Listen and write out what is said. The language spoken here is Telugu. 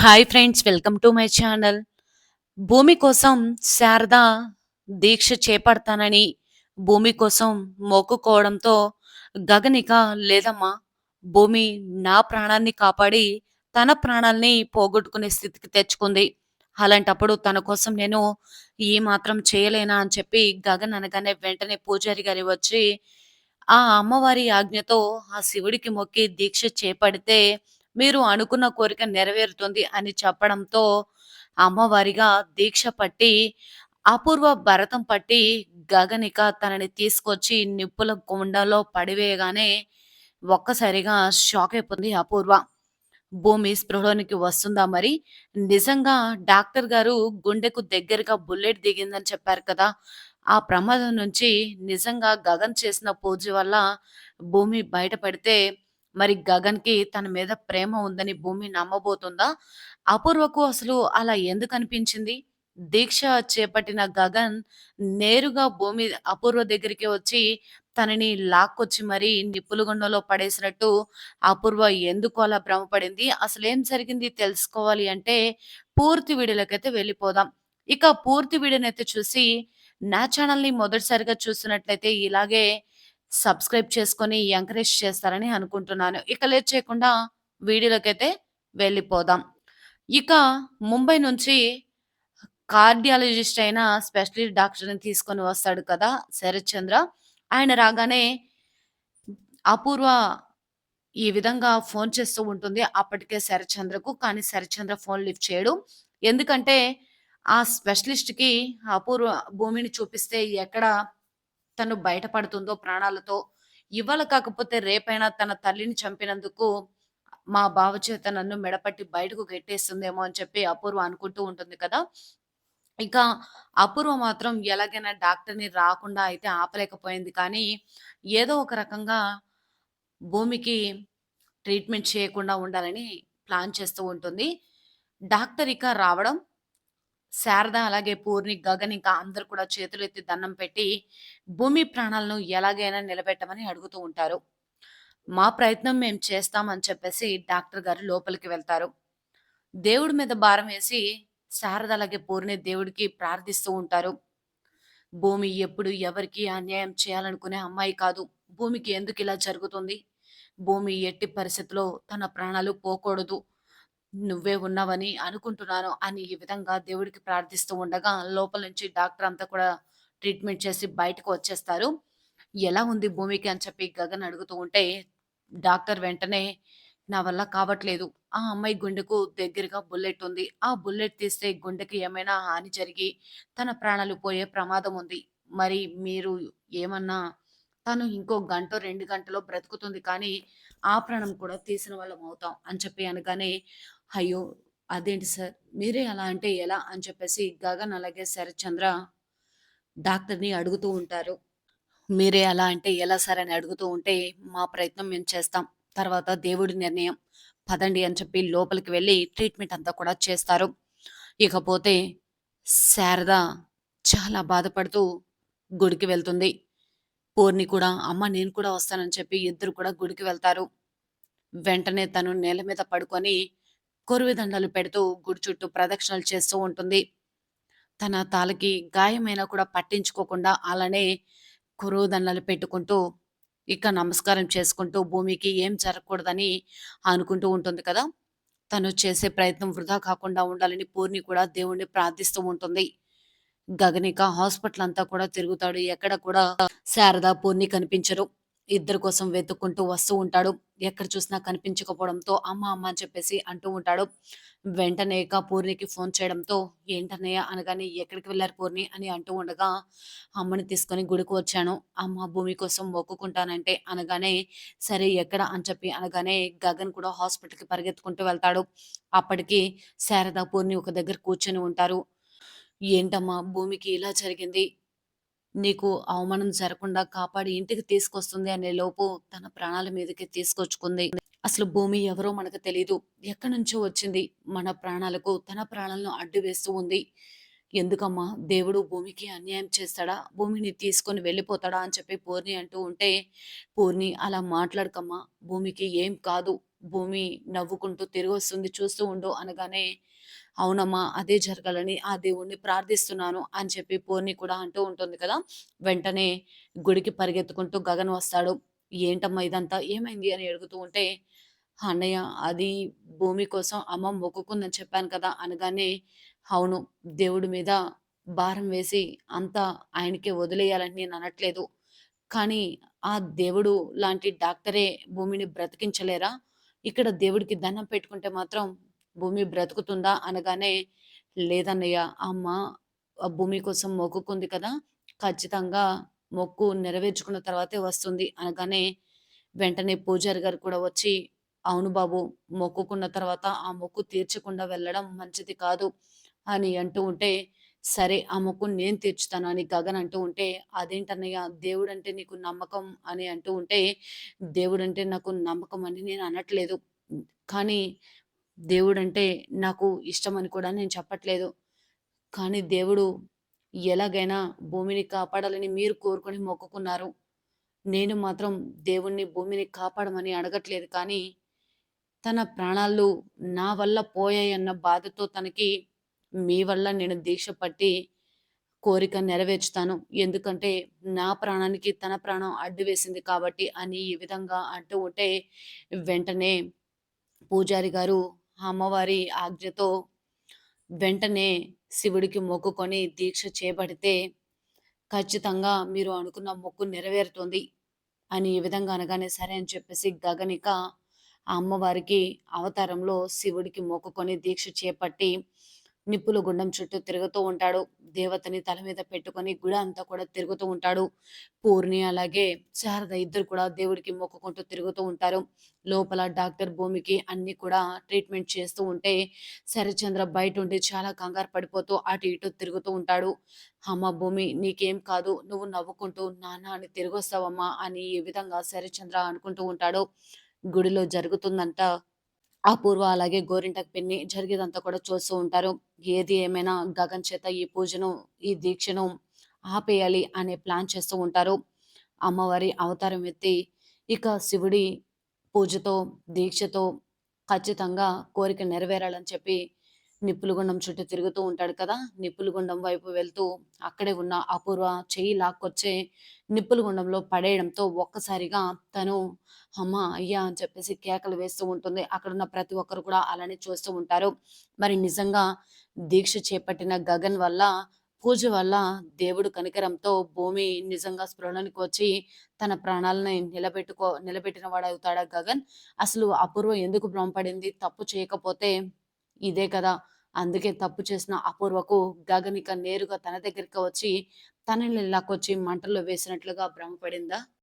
Hi friends welcome to my channel. భూమి కోసం శారద దీక్ష చేపడతానని భూమి కోసం మొక్కుకోవడంతో గగనిక లేదమ్మా భూమి నా ప్రాణాన్ని కాపాడి తన ప్రాణాల్ని పోగొట్టుకునే స్థితికి తెచ్చుకుంది. అలాంటప్పుడు తన కోసం నేను ఏ మాత్రం చేయలేనా? అని చెప్పి గగన్ అనగానే వెంటనే పూజారి గారి వచ్చి ఆ అమ్మవారి ఆజ్ఞతో ఆ శివుడికి మొక్కి దీక్ష చేపడితే మీరు అనుకున్న కోరిక నెరవేరుతుంది అని చెప్పడంతో అమ్మవారిగా దీక్ష పట్టి అపూర్వ భరతం పట్టి గగనిక తనని తీసుకొచ్చి నిప్పుల గుండలో పడివేయగానే ఒక్కసారిగా షాక్ అయిపోయింది అపూర్వ. భూమి స్పృహలోనికి వస్తుందా మరి? నిజంగా డాక్టర్ గారు గుండెకు దగ్గరగా బుల్లెట్ దిగిందని చెప్పారు కదా! ఆ ప్రమాదం నుంచి నిజంగా గగన్ చేసిన పూజ వల్ల భూమి బయటపడితే మరి గగన్కి తన మీద ప్రేమ ఉందని భూమి నమ్మబోతుందా? అపూర్వకు అసలు అలా ఎందుకు అనిపించింది? దీక్ష చేపట్టిన గగన్ నేరుగా భూమి అపూర్వ దగ్గరికి వచ్చి తనని లాక్కొచ్చి మరీ నిప్పులుగుండంలో పడేసినట్టు అపూర్వ ఎందుకు అలా భ్రమపడింది? అసలేం జరిగింది తెలుసుకోవాలి అంటే పూర్తి వీడియోలోకైతే వెళ్ళిపోదాం. ఇక పూర్తి వీడియోనైతే చూసి నా ఛానల్‌ని మొదటిసారిగా చూస్తున్నట్లయితే ఇలాగే సబ్స్క్రైబ్ చేసుకొని ఎంకరేజ్ చేస్తారని అనుకుంటున్నాను. ఇక లేట్ చేయకుండా వీడియోలోకైతే వెళ్ళిపోదాం. ఇక ముంబై నుంచి కార్డియాలజిస్ట్ అయిన స్పెషలిస్ట్ డాక్టర్‌ని తీసుకొని వస్తాడు కదా! శరత్ చంద్ర. ఆయన రాగానే అపూర్వ ఈ విధంగా ఫోన్ చేస్తూ ఉంటుంది. అప్పటికే శరత్ చంద్రకు. కానీ శరత్ చంద్ర ఫోన్ లిఫ్ట్ చేయడు. ఎందుకంటే ఆ స్పెషలిస్ట్‌కి అపూర్వ భూమిని చూపిస్తే ఎక్కడ తను బయటపడుతుందో ప్రాణాలతో. ఇవాళ కాకపోతే రేపైనా తన తల్లిని చంపినందుకు మా బావ చేత నన్ను మెడపట్టి బయటకు గెట్టేస్తుందేమో అని చెప్పి అపూర్వ అనుకుంటూ ఉంటుంది కదా! ఇక అపూర్వ మాత్రం ఎలాగైనా డాక్టర్‌ని రాకుండా అయితే ఆపలేకపోయింది. కానీ ఏదో ఒక రకంగా భూమికి ట్రీట్మెంట్ చేయకుండా ఉండాలని ప్లాన్ చేస్తూ ఉంటుంది. డాక్టర్ ఇక రావడం శారద అలాగే పూర్ణి, గగన్ ఇంకా అందరూ కూడా చేతులు ఎత్తి దండం పెట్టి భూమి ప్రాణాలను ఎలాగైనా నిలబెట్టమని అడుగుతూ ఉంటారు. మా ప్రయత్నం మేము చేస్తాం అని చెప్పేసి డాక్టర్ గారు లోపలికి వెళ్తారు. దేవుడి మీద భారం వేసి శారద అలాగే పూర్ణి దేవుడికి ప్రార్థిస్తూ ఉంటారు. భూమి ఎప్పుడు ఎవరికి అన్యాయం చేయాలనుకునే అమ్మాయి కాదు. భూమికి ఎందుకు ఇలా జరుగుతుంది? భూమి ఎట్టి పరిస్థితిలో తన ప్రాణాలు పోకూడదు. నువ్వే ఉన్నావని అనుకుంటున్నాను అని ఈ విధంగా దేవుడికి ప్రార్థిస్తూ ఉండగా లోపల నుంచి డాక్టర్ అంతా కూడా ట్రీట్మెంట్ చేసి బయటకు వచ్చేస్తారు. ఎలా ఉంది భూమికి అని చెప్పి గగన్ అడుగుతూ ఉంటే డాక్టర్ వెంటనే నా వల్ల కావట్లేదు. ఆ అమ్మాయి గుండెకు దగ్గరగా బుల్లెట్ ఉంది. ఆ బుల్లెట్ తీస్తే గుండెకి ఏమైనా హాని జరిగి తన ప్రాణాలు పోయే ప్రమాదం ఉంది. మరి మీరు ఏమన్నా తను ఇంకో గంటో, రెండు గంటలో బ్రతుకుతుంది కానీ ఆ ప్రాణం కూడా తీసిన వాళ్ళం అవుతాం అని చెప్పి అనగానే, అయ్యో! అదేంటి సార్ మీరే అలా అంటే ఎలా? అని చెప్పేసి గగన్ అలాగే శరత్చంద్ర డాక్టర్‌ని అడుగుతూ ఉంటారు. మీరే అలా అంటే ఎలా సార్ అని అడుగుతూ ఉంటే, మా ప్రయత్నం మేము చేస్తాం. తర్వాత దేవుడి నిర్ణయం. పదండి అని చెప్పి లోపలికి వెళ్ళి ట్రీట్మెంట్ అంతా కూడా చేస్తారు. ఇకపోతే శారద చాలా బాధపడుతూ గుడికి వెళ్తుంది. పూర్ణి కూడా అమ్మ నేను కూడా వస్తానని చెప్పి ఇద్దరు కూడా గుడికి వెళ్తారు. వెంటనే తను నేల మీద పడుకొని కొరివిదండలు పెడుతూ గుడి చుట్టూ ప్రదక్షిణలు చేస్తూ ఉంటుంది. తన తాలకి గాయమైనా కూడా పట్టించుకోకుండా అలానే కురుదండలు పెట్టుకుంటూ ఇక నమస్కారం చేసుకుంటూ భూమికి ఏం జరగకూడదని అనుకుంటూ ఉంటుంది కదా! తను చేసే ప్రయత్నం వృధా కాకుండా ఉండాలని పూర్ణి కూడా దేవుడిని ప్రార్థిస్తూ ఉంటుంది. గగనిక హాస్పిటల్ అంతా కూడా తిరుగుతాడు. ఎక్కడ కూడా శారద, పూర్ణి కనిపించరు. ఇద్దరి కోసం వెతుక్కుంటూ వస్తూ ఉంటాడు. ఎక్కడ చూసినా కనిపించకపోవడంతో అమ్మ, అమ్మ అని చెప్పేసి అంటూ ఉంటాడు. వెంటనే పూర్ణికి ఫోన్ చేయడంతో ఏంటన్నయ్య అనగానే ఎక్కడికి వెళ్ళారు పూర్ణి అని అంటూ ఉండగా అమ్మని తీసుకొని గుడికి వచ్చాను. అమ్మ భూమి కోసం మొక్కుకుంటానంటే అనగానే సరే ఎక్కడ అని చెప్పి అనగానే గగన్ కూడా హాస్పిటల్‌కి పరిగెత్తుకుంటూ వెళ్తాడు. అప్పటికి శారద, పూర్ణి ఒక దగ్గర కూర్చొని ఉంటారు. ఏంటమ్మా భూమికి ఇలా జరిగింది? నీకు అవమానం జరగకుండా కాపాడి ఇంటికి తీసుకొస్తుంది అనే లోపు తన ప్రాణాల మీదకి తీసుకొచ్చుకుంది. అసలు భూమి ఎవరో మనకు తెలియదు ఎక్కడి నుంచో వచ్చింది. మన ప్రాణాలకు తన ప్రాణాలను అడ్డు వేస్తూ ఉంది. ఎందుకమ్మా దేవుడు భూమికి అన్యాయం చేస్తాడా? భూమిని తీసుకొని వెళ్ళిపోతాడా? అని చెప్పి పూర్ణి అంటూ ఉంటే, పూర్ణి అలా మాట్లాడకమ్మా! భూమికి ఏం కాదు. భూమి నవ్వుకుంటూ తిరిగొస్తుంది చూస్తూ ఉండు అనగానే, అవునమ్మా అదే జరగాలని ఆ దేవుణ్ణి ప్రార్థిస్తున్నాను అని చెప్పి పూర్ణి కూడా అంటూ ఉంటుంది కదా! వెంటనే గుడికి పరిగెత్తుకుంటూ గగన్ వస్తాడు. ఏంటమ్మా ఇదంతా ఏమైంది? అని అడుగుతూ ఉంటే, అన్నయ్య అది భూమి కోసం అమ్మ మొక్కుకుందని చెప్పాను కదా! అనగానే అవును. దేవుడి మీద భారం వేసి అంతా ఆయనకే వదిలేయాలని నేను అనట్లేదు. కానీ ఆ దేవుడు లాంటి డాక్టరే భూమిని బ్రతికించలేరా? ఇక్కడ దేవుడికి దండం పెట్టుకుంటే మాత్రం భూమి బ్రతుకుతుందా? అనగానే లేదన్నయ్య అమ్మ ఆ భూమి కోసం మొక్కుకుంది కదా! ఖచ్చితంగా మొక్కు నెరవేర్చుకున్న తర్వాతే వస్తుంది అనగానే వెంటనే పూజారి గారు కూడా వచ్చి అవును బాబు మొక్కుకున్న తర్వాత ఆ మొక్కు తీర్చకుండా వెళ్ళడం మంచిది కాదు. అని అంటూ ఉంటే, సరే ఆ మొక్కు నేను తీర్చుతాను అని గగన్ అంటూ ఉంటే, అదేంటన్నయ్య దేవుడంటే నీకు నమ్మకం అని అంటూ ఉంటే, దేవుడంటే నాకు నమ్మకం అని నేను అనట్లేదు. కానీ దేవుడంటే నాకు ఇష్టం అని కూడా నేను చెప్పట్లేదు. కానీ దేవుడు ఎలాగైనా భూమిని కాపాడాలని మీరు కోరుకొని మొక్కుకున్నారు. నేను మాత్రం దేవుణ్ణి భూమిని కాపాడమని అడగట్లేదు కానీ, తన ప్రాణాలు నా వల్ల పోయాయన్న బాధతో తనకి మీ వల్ల నేను దీక్ష పట్టి కోరిక నెరవేర్చుతాను. ఎందుకంటే నా ప్రాణానికి తన ప్రాణం అడ్డు వేసింది కాబట్టి అని ఈ విధంగా అంటూ ఉంటే వెంటనే పూజారి గారు అమ్మవారి ఆజ్ఞతో వెంటనే శివుడికి మొక్కుకొని దీక్ష చేపడితే ఖచ్చితంగా మీరు అనుకున్న మొక్కు నెరవేరుతుంది అని ఈ విధంగా అనగానే సరే అని చెప్పేసి గగనిక ఆ అమ్మవారికి అవతారంలో శివుడికి మొక్కుకొని దీక్ష చేపట్టి నిప్పుల గుండం చుట్టూ తిరుగుతూ ఉంటాడు. దేవతని తల మీద పెట్టుకొని గుడి అంతా కూడా తిరుగుతూ ఉంటాడు. పూర్ణి అలాగే శారద ఇద్దరు కూడా దేవుడికి మొక్కుకుంటూ తిరుగుతూ ఉంటారు. లోపల డాక్టర్ భూమికి అన్ని కూడా ట్రీట్మెంట్ చేస్తూ ఉంటే శరీశంద్ర బయట ఉండి చాలా కంగారు పడిపోతూ అటు ఇటు తిరుగుతూ ఉంటాడు. అమ్మ భూమి నీకేం కాదు నువ్వు నవ్వుకుంటూ నాన్న అని తిరిగొస్తావమ్మా అని ఈ విధంగా శరచంద్ర అనుకుంటూ ఉంటాడు. గుడిలో జరుగుతుందంట అపూర్వ అలాగే గోరింటకు పిన్ని జరిగేదంతా కూడా చూస్తూ ఉంటారు. ఏది ఏమైనా గగన్ చేత ఈ పూజను, ఈ దీక్షను ఆపేయాలి అనే ప్లాన్ చేస్తూ ఉంటారు. అమ్మవారి అవతారం ఎత్తి ఇక శివుడి పూజతో, దీక్షతో ఖచ్చితంగా కోరిక నెరవేరాలని చెప్పి నిప్పులగుండం చుట్టూ తిరుగుతూ ఉంటాడు కదా! నిప్పులగుండం వైపు వెళ్తూ అక్కడే ఉన్న అపూర్వ చెయ్యి లాక్కొచ్చే నిప్పులగుండంలో పడేయడంతో ఒక్కసారిగా తను అమ్మ! అయ్యా! అని చెప్పేసి కేకలు వేస్తూ ఉంటుంది. అక్కడున్న ప్రతి ఒక్కరు కూడా అలానే చూస్తూ ఉంటారు. మరి నిజంగా దీక్ష చేపట్టిన గగన్ వల్ల, పూజ వల్ల దేవుడు కనికరంతో భూమి నిజంగా స్పృహలోనికి వచ్చి తన ప్రాణాలని నిలబెట్టుకో నిలబెట్టిన వాడవుతాడా గగన్? అసలు అపూర్వ ఎందుకు భ్రమపడింది? తప్పు చేయకపోతే ఇదే కదా! అందుకే తప్పు చేసిన అపూర్వకు గగనిక నేరుగా తన దగ్గరికి వచ్చి తనని లాక్కొచ్చి మంటల్లో వేసినట్లుగా భ్రమపడిందా?